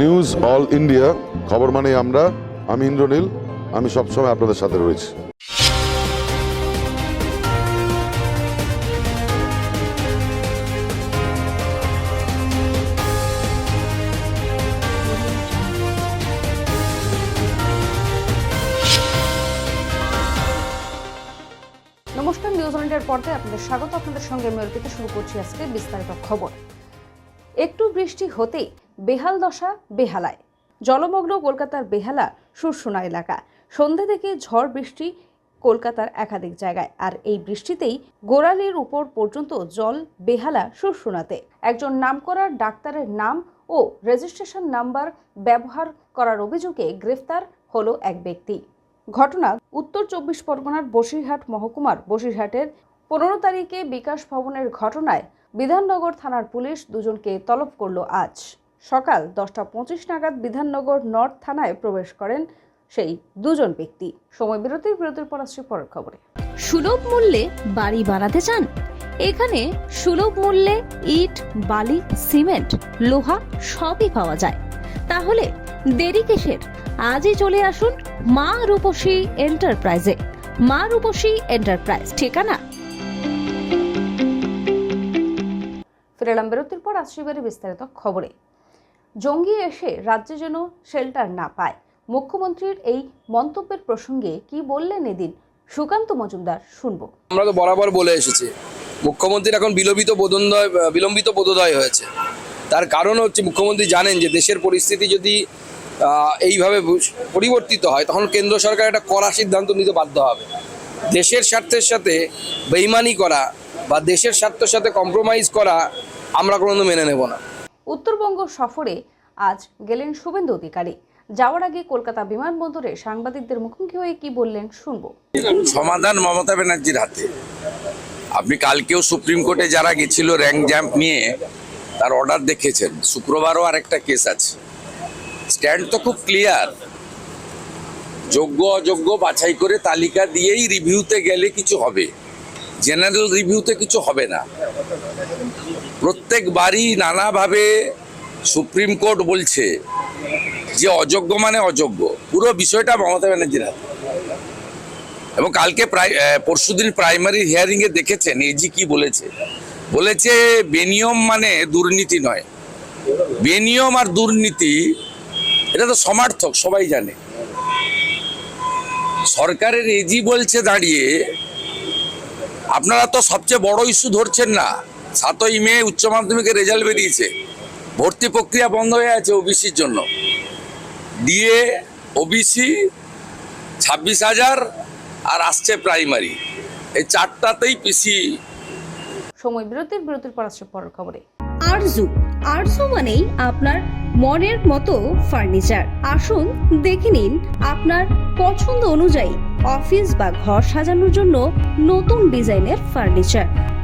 News all India, খবর মানে আমরা। আমি ইন্দ্রনীল, আমি সবসময় আপনাদের সাথে রয়েছি। নমস্কার, নিউজ ওয়ানের পর্দায় আপনাদের স্বাগত। আপনাদের সঙ্গে আমি শুরু করছি আজকে বিস্তারিত খবর। একটু বৃষ্টি হতেই বেহাল দশা, বেহালায়। জলমগ্ন কলকাতার বেহালা, সুরসুনা এলাকা। সন্ধে থেকে ঝড় বৃষ্টি কলকাতার একাধিক জায়গায়। আর এই বৃষ্টিতেই গোড়ালির উপর পর্যন্ত জল বেহালা, সুরসুনাতে। একজন নামকরার ডাক্তারের নাম ও রেজিস্ট্রেশন নাম্বার ব্যবহার করার অভিযোগে গ্রেফতার হলো এক ব্যক্তি। ঘটনা উত্তর চব্বিশ পরগনার বসিরহাট মহকুমার বসিরহাটের পনেরো তারিখে বিকাশ ভবনের ঘটনায় বিধাননগর থানার পুলিশ দুজনকে তলব করল আজ। সকাল দশটা পঁচিশ নাগাদ বিধাননগর নর্থ থানায় প্রবেশ করেন সেই দুজন ব্যক্তি। সময় বিরতির বিরতির পর আসছে পরের খবরে। সুলভ মূল্যে বাড়ি বানাতে চান? এখানে সুলভ মূল্যে ইট বালি সিমেন্ট লোহা সবই পাওয়া যায়। তাহলে দেরি কিসের? আজই চলে আসুন মা রূপসী এন্টারপ্রাইজে। মা রূপসী এন্টারপ্রাইজ ঠিকানা? ফিরে এলাম বিরতির পর আসছে বিস্তারিত খবরে। জঙ্গি এসে রাজ্যে যেন শেল্টার না পায়। মুখ্যমন্ত্রীর এই মন্তব্যের প্রসঙ্গে কি বললেন এদিন? সুকান্ত মজুমদার, শুনব। আমরা তো বরাবর বলে এসেছি। মুখ্যমন্ত্রীর এখন বিলম্বিত বোধোদয় বিলম্বিত বোধোদয় হয়েছে। তার কারণ হচ্ছে মুখ্যমন্ত্রী জানেন যে দেশের পরিস্থিতি যদি এইভাবে পরিবর্তিত হয়, তখন কেন্দ্র সরকার একটা কড়া সিদ্ধান্ত নিতে বাধ্য হবে। দেশের স্বার্থের সাথে বেইমানি করা বা দেশের স্বার্থের সাথে কম্প্রোমাইজ করা আমরা কোনোদিন মেনে নেব না। উত্তরবঙ্গ সফরে আজ গেলেন শুভেন্দু অধিকারী। যাওয়ার আগে কলকাতা বিমানবন্দরে সাংবাদিকদের মুখোমুখি হয়ে কি বললেন শুনব। সমাধান মমতা ব্যানার্জির হাতে। আপনি কালকেও সুপ্রিম কোর্টে যারা গেছিল র্যাঙ্ক জ্যাম্প নিয়ে, তার অর্ডার দেখেছেন। শুক্রবারও আরেকটা কেস আছে। স্ট্যান্ড তো খুব ক্লিয়ার। যোগ্য অযোগ্য বাছাই করে তালিকা দিয়েই রিভিউতে গেলে কিছু হবে। জেনারেল রিভিউতে কিছু হবে না। প্রত্যেকবারই নানাভাবে সুপ্রিম কোর্ট বলছে যে অযোগ্য মানে অযোগ্য। পুরো বিষয়টা মমতা ব্যানার্জির হাতে। এবং কালকে প্রায় পরশুদিন প্রাইমারি হিয়ারিং এ দেখেছেন এজি কি বলেছে। বলেছে বেনিয়ম মানে দুর্নীতি নয়। বেনিয়ম আর দুর্নীতি, এটা তো সমার্থক, সবাই জানে। সরকারের এজি বলছে দাঁড়িয়ে, আপনারা তো সবচেয়ে বড় ইস্যু ধরছেন না। সাতই মে উচ্চ মাধ্যমিকের রেজাল্ট বেরিয়েছে। ভর্তি প্রক্রিয়া বন্ধ হয়ে আছে ওবিসির জন্য। ডিএ ওবিসি ছাব্বিশ হাজার আর আসছে প্রাইমারি। এই চারটাতেই পিসি। সময় বিরতির বিরতির পর আসছে পরের খবরে। আরজু আরজু মানেই আপনার মনের মতো ফার্নিচার। আসুন দেখে নিন আপনার পছন্দ অনুযায়ী অফিস বা ঘর সাজানোর জন্য নতুন ডিজাইনের furniture.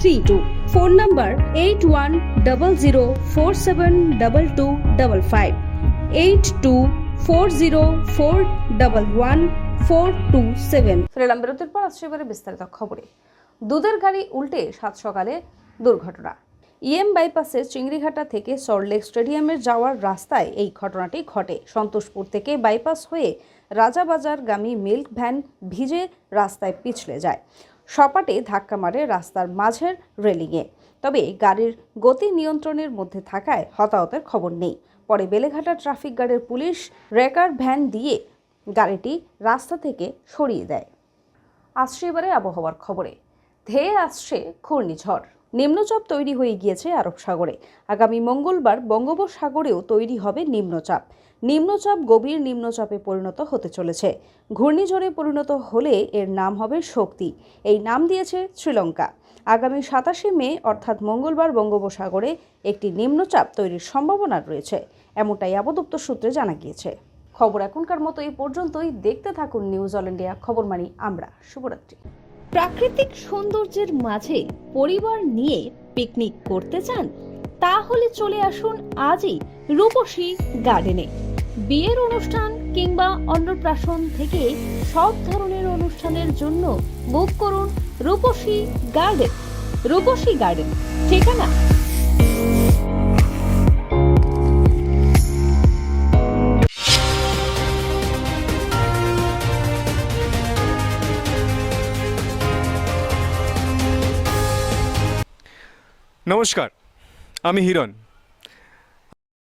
three two phone number eight one double zero four seven double two double five eight two four zero four double one four two seven ফিরে এলাম বিরতির পর আসছে এবারে বিস্তারিত খবরে। দুধের গাড়ি উল্টে সাত সকালে দুর্ঘটনা। ইএম বাইপাসে চিংড়িঘাটা থেকে সল্টলেক স্টেডিয়ামের যাওয়ার রাস্তায় এই ঘটনাটি ঘটে। সন্তোষপুর থেকে বাইপাস হয়ে রাজাবাজারগামী মিল্ক ভ্যান ভিজে রাস্তায় পিছলে যায়। সপাটে ধাক্কা মারে রাস্তার মাঝের রেলিংয়ে। তবে গাড়ির গতি নিয়ন্ত্রণের মধ্যে থাকায় হতাহতের খবর নেই। পরে বেলেঘাটা ট্রাফিক গার্ডের পুলিশ রেকার ভ্যান দিয়ে গাড়িটি রাস্তা থেকে সরিয়ে দেয়। আসছে এবারে আবহাওয়ার খবরে। ধেয়ে আসছে ঘূর্ণিঝড়। নিম্নচাপ তৈরি হয়ে গিয়েছে আরব সাগরে। আগামী মঙ্গলবার বঙ্গোপসাগরেও তৈরি হবে নিম্নচাপ। নিম্নচাপ গভীর নিম্নচাপে পরিণত হতে চলেছে। ঘূর্ণিঝড়ে পরিণত হলে এর নাম হবে শক্তি। এই নাম দিয়েছে শ্রীলঙ্কা। আগামী সাতাশে মে, অর্থাৎ মঙ্গলবার বঙ্গোপসাগরে একটি নিম্নচাপ তৈরির সম্ভাবনা রয়েছে। এমনটাই আবদপ্তর সূত্রে জানা গিয়েছে। খবর এখনকার মতো এই পর্যন্তই। দেখতে থাকুন নিউজ অল ইন্ডিয়া খবর মানি আমরা শুভরাত্রি। প্রাকৃতিক সৌন্দর্যের মাঝে পরিবার নিয়ে পিকনিক করতে চান, তাহলে চলে আসুন আজই রূপসী গার্ডেনে। বিয়ের অনুষ্ঠান কিংবা অন্নপ্রাশন থেকে সব ধরনের অনুষ্ঠানের জন্য বুক করুন রূপসী গার্ডেন। রূপসী গার্ডেন, ঠিকানা? নমস্কার আমি হিরণ।